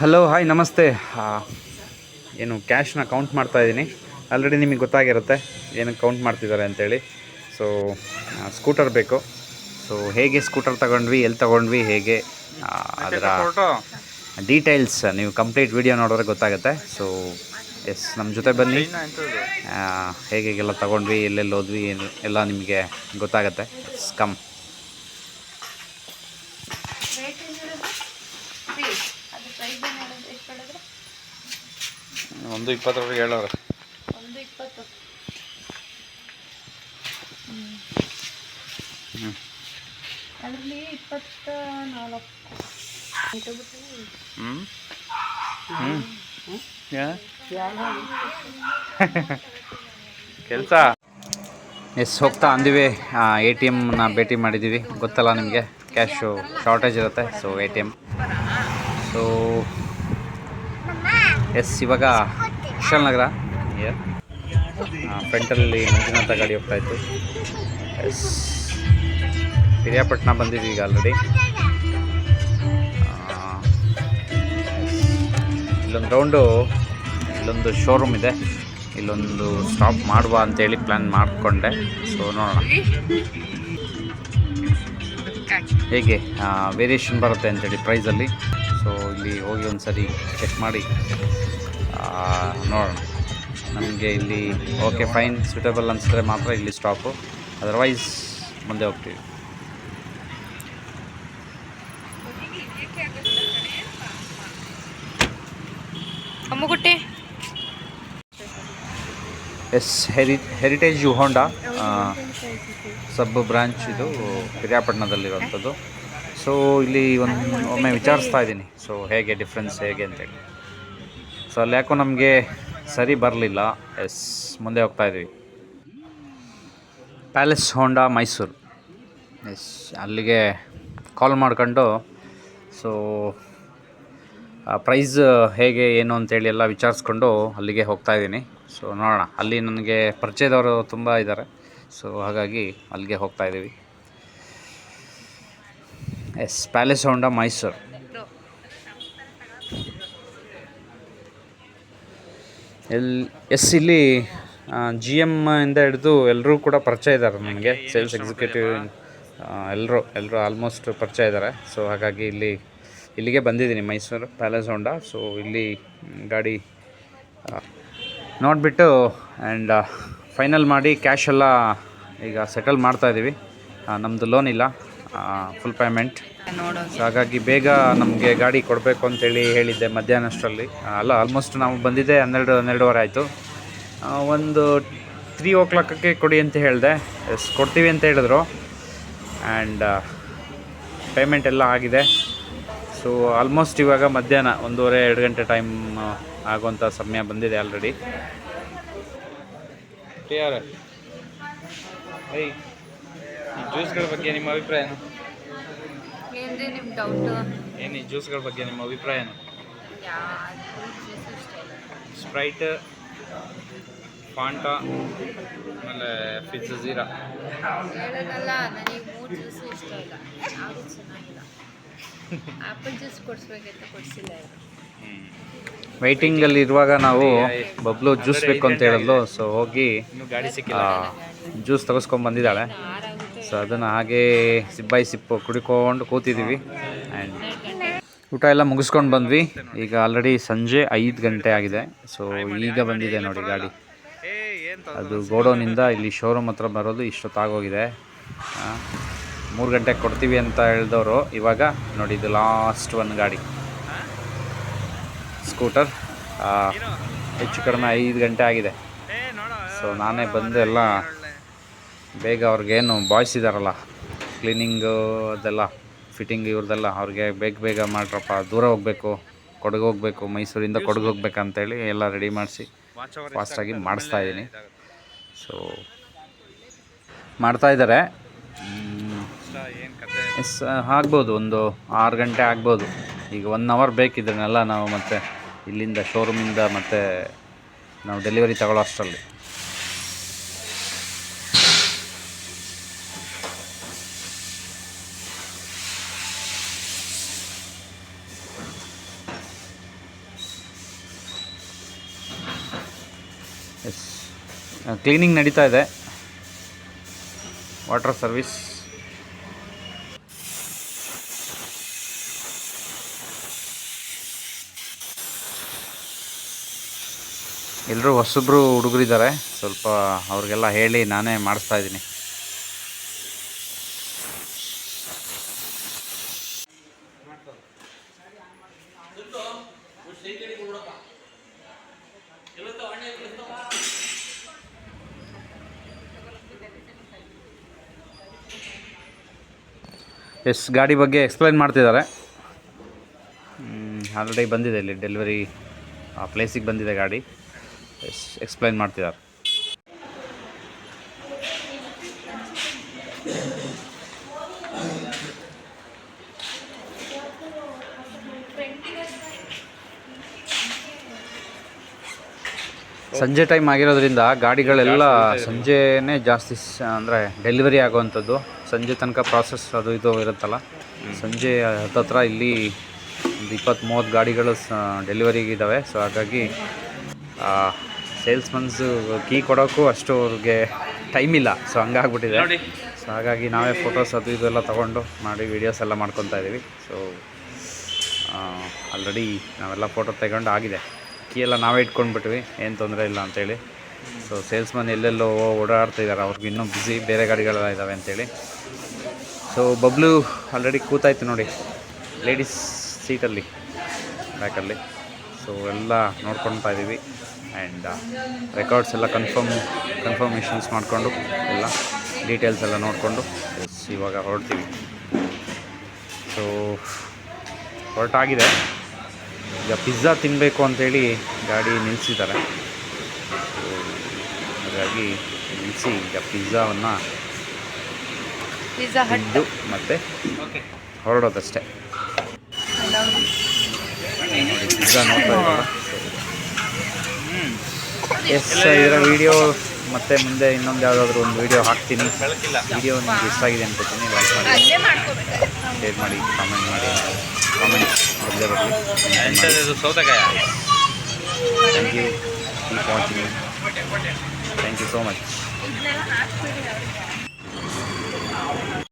Hello hi ನಮಸ್ತೆ. ಏನು ಕ್ಯಾಶ್ನ count ಮಾಡ್ತಾ ಇದ್ದೀನಿ ಆಲ್ರೆಡಿ ನಿಮಗೆ ಗೊತ್ತಾಗಿರುತ್ತೆ ಏನಕ್ಕೆ ಕೌಂಟ್ ಮಾಡ್ತಿದ್ದಾರೆ ಅಂತೇಳಿ. ಸೊ ಸ್ಕೂಟರ್ ಬೇಕು. ಸೊ ಹೇಗೆ ಸ್ಕೂಟರ್ ತಗೊಂಡ್ವಿ, ಎಲ್ಲಿ ತಗೊಂಡ್ವಿ, ಹೇಗೆ ಅದರ ಡೀಟೇಲ್ಸ್ ನೀವು ಕಂಪ್ಲೀಟ್ ವಿಡಿಯೋ ನೋಡಿದ್ರೆ ಗೊತ್ತಾಗುತ್ತೆ. ಸೊ ಎಸ್ ನಮ್ಮ ಜೊತೆ ಬನ್ನಿ. ಹೇಗೆ ಹೇಗೆಲ್ಲ ತಗೊಂಡ್ವಿ, ಎಲ್ಲೆಲ್ಲಿ ಹೋದ್ವಿ ಎಲ್ಲ ನಿಮಗೆ ಗೊತ್ತಾಗುತ್ತೆ. ಎಸ್ ಕಮ್ ರೇಟ್ ಏನು ಹೇಳಿದ್ರು ಫ್ರೀ ಅದು ಪ್ರೈಸ್ ಏನು ಹೇಳಿದ್ರು ಎಷ್ಟು ಹೇಳಿದ್ರು ಒಂದು ಇಪ್ಪತ್ತರವರೆಗೆ ಹೇಳೋರು. ಒಂದು ಇಪ್ಪತ್ತು. ಹ್ಞೂ ಅದರಲ್ಲಿ ಇಪ್ಪತ್ತ ನಾಲ್ಕು. ಇಟ್ಬಿಟ್ಟು ಹ್ಞೂ ಹ್ಞೂ ಕೆಲಸ? ಎಸ್ ಹೋಗ್ತಾ ಅಂದಿವಿ. ಎ ಟಿ ಎಮ್ನ ಭೇಟಿ ಮಾಡಿದ್ದೀವಿ ಗೊತ್ತಲ್ಲ ನಿಮಗೆ? ಕ್ಯಾಶು ಶಾರ್ಟೇಜ್ ಇರುತ್ತೆ so A T M so S ಇವಾಗ ಕುಶಾಲನಗರ ಫ್ರಂಟಲ್ಲಿ ಮಂಜುನಾಥ ಗಾಡಿ ಹೋಗ್ತಾ ಇತ್ತು ಎಸ್. ಪಿರಿಯಾಪಟ್ಟಣ ಬಂದಿದ್ವಿ ಈಗ ಆಲ್ರೆಡಿ ಇಲ್ಲೊಂದು ರೌಂಡು ಇಲ್ಲೊಂದು ಶೋರೂಮ್ ಇದೆ. ಇಲ್ಲೊಂದು ಸ್ಟಾಪ್ ಮಾಡುವ ಅಂತೇಳಿ ಪ್ಲ್ಯಾನ್ ಮಾಡಿಕೊಂಡೆ. ಸೊ ನೋಡೋಣ. ಹೇಗೆ? ವೇರಿಯೇಷನ್ ಬರುತ್ತೆ ಅಂತೇಳಿ ಪ್ರೈಸಲ್ಲಿ ಸೊ ಇಲ್ಲಿ ಹೋಗಿ ಒಂದು ಸರಿ ಚೆಕ್ ಮಾಡಿ. ಆ, ನೋಡೋಣ. ನಮಗೆ ಇಲ್ಲಿ ಓಕೆ ಫೈನ್ ಸೂಟಬಲ್ ಅನಿಸಿದ್ರೆ ಮಾತ್ರ ಇಲ್ಲಿ ಸ್ಟಾಪು ಅದರ್ವೈಸ್ ಮುಂದೆ ಹೋಗ್ತೀವಿ. ಅಮ್ಮಗುಟ್ಟಿ. S ಹೆರಿ Heritage U Honda sub branch ಇದು ಪಿರಿಯಾಪಟ್ಟಣದಲ್ಲಿರುವಂಥದ್ದು ಸೊ ಇಲ್ಲಿ ಒಂದು ಒಮ್ಮೆ ವಿಚಾರಿಸ್ತಾ ಇದ್ದೀನಿ. ಸೊ ಹೇಗೆ ಡಿಫ್ರೆನ್ಸ್ ಹೇಗೆ ಅಂತೇಳಿ ಸೊ ಅಲ್ಲಿ ಯಾಕೋ ನಮಗೆ ಸರಿ ಬರಲಿಲ್ಲ. ಎಸ್ ಮುಂದೆ ಹೋಗ್ತಾ ಇದ್ವಿ. ಪ್ಯಾಲೇಸ್ ಹೋಂಡಾ ಮೈಸೂರು ಎಸ್ ಅಲ್ಲಿಗೆ ಕಾಲ್ ಮಾಡ್ಕೊಂಡು ಸೊ ಪ್ರೈಸ್ ಹೇಗೆ, ಏನು ಅಂತೇಳಿ ಎಲ್ಲ ವಿಚಾರಿಸ್ಕೊಂಡು ಅಲ್ಲಿಗೆ ಹೋಗ್ತಾ ಇದ್ದೀನಿ. ಸೊ ನೋಡೋಣ. ಅಲ್ಲಿ ನನಗೆ ಪರಿಚಯದವರು ತುಂಬ ಇದ್ದಾರೆ. ಸೊ ಹಾಗಾಗಿ ಅಲ್ಲಿಗೆ ಹೋಗ್ತಾ ಇದ್ದೀವಿ. S Palace Honda Mysuru L S ಇಲ್ಲಿ ಜಿ ಎಂ ಇಂದ ಹಿಡಿದು ಎಲ್ಲರೂ ಕೂಡ ಪರಿಚಯ ಇದ್ದಾರೆ ನನಗೆ ಸೇಲ್ಸ್ ಎಕ್ಸಿಕ್ಯೂಟಿವ್ ಎಲ್ಲರೂ ಎಲ್ಲರೂ ಆಲ್ಮೋಸ್ಟ್ ಪರಿಚಯ ಇದ್ದಾರೆ. ಸೊ ಹಾಗಾಗಿ ಇಲ್ಲಿ ಇಲ್ಲಿಗೆ ಬಂದಿದ್ದೀನಿ ಮೈಸೂರು ಪ್ಯಾಲೇಸ್ ಹೋಂಡಾ ಸೊ ಇಲ್ಲಿ ಗಾಡಿ ನೋಡಿಬಿಟ್ಟು ಆ್ಯಂಡ್ ಫೈನಲ್ ಮಾಡಿ ಕ್ಯಾಶ್ ಎಲ್ಲ ಈಗ ಸೆಟಲ್ ಮಾಡ್ತಾಯಿದ್ದೀವಿ ನಮ್ಮದು ಲೋನ್ ಇಲ್ಲ. ಫುಲ್ ಪೇಮೆಂಟ್ ಸೊ ಹಾಗಾಗಿ ಬೇಗ ನಮಗೆ ಗಾಡಿ ಕೊಡಬೇಕು ಅಂತೇಳಿ ಹೇಳಿದ್ದೆ ಮಧ್ಯಾಹ್ನ ಅಷ್ಟರಲ್ಲಿ. ಅಲ್ಲ ಆಲ್ಮೋಸ್ಟ್ ನಾವು ಬಂದಿದ್ದೆ ಹನ್ನೆರಡು, ಹನ್ನೆರಡುವರೆ ಆಯಿತು. ಒಂದು ತ್ರೀ ಓ ಕ್ಲಾಕಕ್ಕೆ ಕೊಡಿ ಅಂತ ಹೇಳಿದೆ. ಎಸ್ ಕೊಡ್ತೀವಿ ಅಂತ ಹೇಳಿದ್ರು. ಆ್ಯಂಡ್ ಪೇಮೆಂಟ್ ಎಲ್ಲ ಆಗಿದೆ. ಸೊ ಆಲ್ಮೋಸ್ಟ್ ಇವಾಗ ಮಧ್ಯಾಹ್ನ ಒಂದೂವರೆ, ಎರಡು ಗಂಟೆ ಟೈಮ್ ಆಗುವಂಥ ಸಮಯ ಬಂದಿದೆ ಆಲ್ರೆಡಿ ಜ್ಯೂಸ್ಗಳ ಬಗ್ಗೆ ನಿಮ್ಮ ಅಭಿಪ್ರಾಯ ಏನು? ಏನ್ರಿ ನಿಮ್ಮ ಡೌಟು ಏನು ಈ ಜ್ಯೂಸ್ಗಳ ಬಗ್ಗೆ ನಿಮ್ಮ ಅಭಿಪ್ರಾಯ ಏನು? ಸ್ಪ್ರೈಟ್ ಫಾಂಟಾ ಆಮೇಲೆ ಫಿಜ್ ಜೀರಾ. ಹೇಳೋದಲ್ಲ ನನಗೆ ಮೂರು ಜ್ಯೂಸು ಇಷ್ಟ ಇಲ್ಲ. ಯಾವುದು ಚೆನ್ನಾಗಿಲ್ಲ. ಆ್ಯಪಲ್ ಜ್ಯೂಸ್ ಕೊಡಿಸ್ಬೇಕಂತ ಕೊಡಿಸಿಲ್ಲ ಇವರು. ವೆಯ್ಟಿಂಗಲ್ಲಿ ಇರುವಾಗ ನಾವು ಬಬ್ಲು ಜ್ಯೂಸ್ ಬೇಕು ಅಂತ ಹೇಳಿದ್ಲು ಸೊ ಹೋಗಿ ಜ್ಯೂಸ್ ತಗಸ್ಕೊಂಡ್ ಬಂದಿದ್ದಾಳೆ ಸೊ ಅದನ್ನು ಹಾಗೇ ಸಿಪ್ ಬೈ ಸಿಪ್ಪು ಕುಡಿಕೊಂಡು ಕೂತಿದ್ದೀವಿ ಆ್ಯಂಡ್ ಊಟ ಎಲ್ಲ ಮುಗಿಸ್ಕೊಂಡು ಬಂದ್ವಿ. ಈಗ ಆಲ್ರೆಡಿ ಸಂಜೆ ಐದು ಗಂಟೆ ಆಗಿದೆ. ಸೊ ಈಗ ಬಂದಿದೆ ನೋಡಿ ಗಾಡಿ. ಅದು ಗೋಡೌನಿಂದ ಇಲ್ಲಿ ಶೋರೂಮ್ ಹತ್ರ ಬರೋದು ಇಷ್ಟೊತ್ತಾಗೋಗಿದೆ ಮೂರು ಗಂಟೆಗೆ ಕೊಡ್ತೀವಿ ಅಂತ ಹೇಳಿದವರು. ಇವಾಗ ನೋಡಿ ಇದು ಲಾಸ್ಟ್ ಒಂದು ಗಾಡಿ. ಸ್ಕೂಟರ್ ಹೆಚ್ಚು ಕಡಿಮೆ ಐದು ಗಂಟೆ ಆಗಿದೆ. ಸೊ ನಾನೇ ಬಂದು ಎಲ್ಲ ಬೇಗ ಅವ್ರಿಗೇನು ಬಾಯ್ಸ್ ಇದ್ದಾರಲ್ಲ ಕ್ಲೀನಿಂಗು ಅದೆಲ್ಲ ಫಿಟ್ಟಿಂಗ್ ಇವ್ರದ್ದೆಲ್ಲ ಅವ್ರಿಗೆ ಬೇಗ ಬೇಗ ಮಾಡ್ರಪ್ಪ, ದೂರ ಹೋಗಬೇಕು, ಕೊಡಗು ಹೋಗಬೇಕು, ಮೈಸೂರಿಂದ ಕೊಡಗು ಹೋಗ್ಬೇಕಂತೇಳಿ ಎಲ್ಲ ರೆಡಿ ಮಾಡಿಸಿ ಫಾಸ್ಟಾಗಿ ಮಾಡಿಸ್ತಾ ಇದ್ದೀನಿ ಸೊ ಮಾಡ್ತಾ ಇದ್ದಾರೆ ಎಸ್ ಆಗ್ಬೋದು, ಒಂದು ಆರು ಗಂಟೆ ಆಗ್ಬೋದು. ಈಗ ಒನ್ ಅವರ್ ಬೇಕಿದ್ರನ್ನೆಲ್ಲ ನಾವು ಮತ್ತೆ ಇಲ್ಲಿಂದ ಶೋರೂಮಿಂದ ಮತ್ತೆ ನಾವು ಡೆಲಿವರಿ ತಗೊಳ್ಳೋ ಅಷ್ಟರಲ್ಲಿ. ಎಸ್ ಕ್ಲೀನಿಂಗ್ ನಡೀತಾ ಇದೆ. ವಾಟರ್ ಸರ್ವಿಸ್ ಎಲ್ಲರೂ ಹೊಸಬ್ರು ಹುಡುಗರಿದ್ದಾರೆ. ಸ್ವಲ್ಪ ಅವ್ರಿಗೆಲ್ಲ ಹೇಳಿ ನಾನೇ ಮಾಡಿಸ್ತಾ ಇದ್ದೀನಿ. ಎಸ್, ಗಾಡಿ ಬಗ್ಗೆ ಎಕ್ಸ್ಪ್ಲೈನ್ ಮಾಡ್ತಿದ್ದಾರೆ. ಆಲ್ರೆಡಿ ಬಂದಿದೆ ಇಲ್ಲಿ ಡೆಲಿವರಿ ಆ ಪ್ಲೇಸಿಗೆ ಬಂದಿದೆ ಗಾಡಿ. ಎಸ್ ಎಕ್ಸ್ಪ್ಲೈನ್ ಮಾಡ್ತಿದ್ದಾರೆ. ಸಂಜೆ ಟೈಮ್ ಆಗಿರೋದ್ರಿಂದ ಗಾಡಿಗಳೆಲ್ಲ ಸಂಜೆನೇ ಜಾಸ್ತಿ ಅಂದರೆ ಡೆಲಿವರಿ ಆಗುವಂಥದ್ದು. ಸಂಜೆ ತನಕ ಪ್ರಾಸೆಸ್ ಅದು ಇದು ಇರುತ್ತಲ್ಲ? ಸಂಜೆ ಹತ್ತತ್ರ ಇಲ್ಲಿ ಒಂದು ಇಪ್ಪತ್ತು ಮೂವತ್ತು ಗಾಡಿಗಳು ಡೆಲಿವರಿಗಿದ್ದಾವೆ ಸೊ ಹಾಗಾಗಿ ಸೇಲ್ಸ್ಮನ್ಸು ಕೀ ಕೊಡೋಕ್ಕೂ ಅಷ್ಟು ಅವ್ರಿಗೆ ಟೈಮ್ ಇಲ್ಲ. ಸೊ ಹಂಗಾಗ್ಬಿಟ್ಟಿದೆ. ಸೊ ಹಾಗಾಗಿ ನಾವೇ ಫೋಟೋಸ್ ಅದು ಇದೆಲ್ಲ ತೊಗೊಂಡು ಮಾಡಿ ವೀಡಿಯೋಸ್ ಎಲ್ಲ ಮಾಡ್ಕೊತಾ ಇದ್ದೀವಿ ಸೊ ಆಲ್ರೆಡಿ ನಾವೆಲ್ಲ ಫೋಟೋ ತಗೊಂಡು ಆಗಿದೆ ಕೀ ಎಲ್ಲ ನಾವೇ ಇಟ್ಕೊಂಡ್ಬಿಟ್ವಿ. ಏನು ತೊಂದರೆ ಇಲ್ಲ ಅಂತೇಳಿ. ಸೊ ಸೇಲ್ಸ್ಮನ್ ಎಲ್ಲೆಲ್ಲೋ ಓಡಾಡ್ತಾ ಇದ್ದಾರೆ. ಅವ್ರಿಗೆ ಇನ್ನೂ ಬ್ಯುಸಿ ಬೇರೆ ಗಾಡಿಗಳೆಲ್ಲ ಇದ್ದಾವೆ ಅಂತೇಳಿ. ಸೊ ಬಬ್ಲು ಆಲ್ರೆಡಿ ಕೂತಾಯ್ತು ನೋಡಿ. ಲೇಡೀಸ್ ಸೀಟಲ್ಲಿ ಬ್ಯಾಕಲ್ಲಿ ಸೊ ಎಲ್ಲ ನೋಡ್ಕೊಳ್ತಾ ಇದ್ದೀವಿ ಆ್ಯಂಡ್ ರೆಕಾರ್ಡ್ಸ್ ಎಲ್ಲ ಕನ್ಫರ್ಮ್ ಕನ್ಫರ್ಮೇಷನ್ಸ್ ಮಾಡಿಕೊಂಡು, ಎಲ್ಲ ಡೀಟೇಲ್ಸ್ ಎಲ್ಲ ನೋಡಿಕೊಂಡು ಇವಾಗ ಹೊರಡ್ತೀವಿ. ಸೊ ಹೊರಟಾಗಿದೆ. ಈಗ ಪಿಜ್ಜಾ ತಿನ್ನಬೇಕು ಅಂತೇಳಿ ಗಾಡಿ ನಿಲ್ಲಿಸಿದ್ದಾರೆ ಹಾಗಾಗಿ ನಿಲ್ಲಿಸಿ ಈಗ ಪಿಜ್ಜಾವನ್ನು ಪಿಜ್ಜಾ ಹಟ್ ಮತ್ತು ಹೊರಡೋದಷ್ಟೇ. ನೋಡಿ ಪಿಜ್ಜಾ ನೋಡ್ತಾ ಎಸ್ ಇದರ ವಿಡಿಯೋ ಮತ್ತೆ ಮುಂದೆ ಇನ್ನೊಂದು ಯಾವುದಾದ್ರೂ ಒಂದು ವಿಡಿಯೋ ಹಾಕ್ತೀನಿ. ವಿಡಿಯೋ ನಿಮ್ಗೆ ಇಷ್ಟ ಆಗಿದೆ ಅನ್ಕೋತೀನಿ ಲೈಕ್ ಮಾಡಿ. ಶೇರ್ ಮಾಡಿ ಕಾಮೆಂಟ್ ಮಾಡಿ. ಕಾಮೆಂಟ್ ಬಂದೇ ಬರಲಿ. ಸೌತೆಕಾಯ? Thank you keep watching thank you so much ಇದನ್ನೆಲ್ಲ ಹಾಕ್ಬಿಡಿ ಅವ್ರಿಗೆ